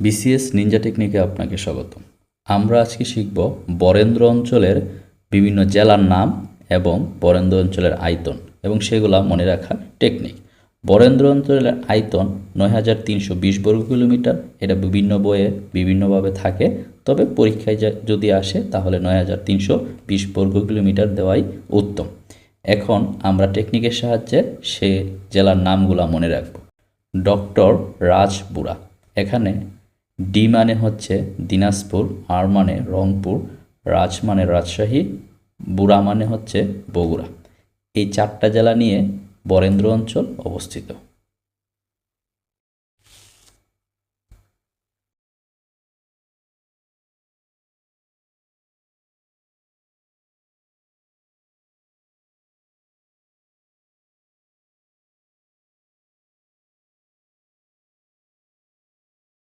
BCS Ninja টেকনিকে আপনাকে স্বাগত আমরা আজকে শিখব বরেন্দ্র অঞ্চলের বিভিন্ন জেলার নাম এবং বরেন্দ্র অঞ্চলের আয়তন এবং সেগুলা মনে রাখার টেকনিক বরেন্দ্র অঞ্চলের আয়তন নয় হাজার তিনশো বিশ বর্গ কিলোমিটার। এটা বিভিন্ন বইয়ে বিভিন্নভাবে থাকে। তবে পরীক্ষায় যদি আসে, তাহলে নয় হাজার তিনশো বিশ বর্গ কিলোমিটার দেওয়াই উত্তম। এখন আমরা টেকনিকের সাহায্যে সে জেলার নামগুলা মনে রাখব। ডক্টর রাজপুরা এখানে ডি মানে হচ্ছে দিনাজপুর, আর মানে রংপুর, রাজ মানে রাজশাহী, বুড়া মানে হচ্ছে বগুড়া। এই চারটা জেলা নিয়ে বরেন্দ্র অঞ্চল অবস্থিত।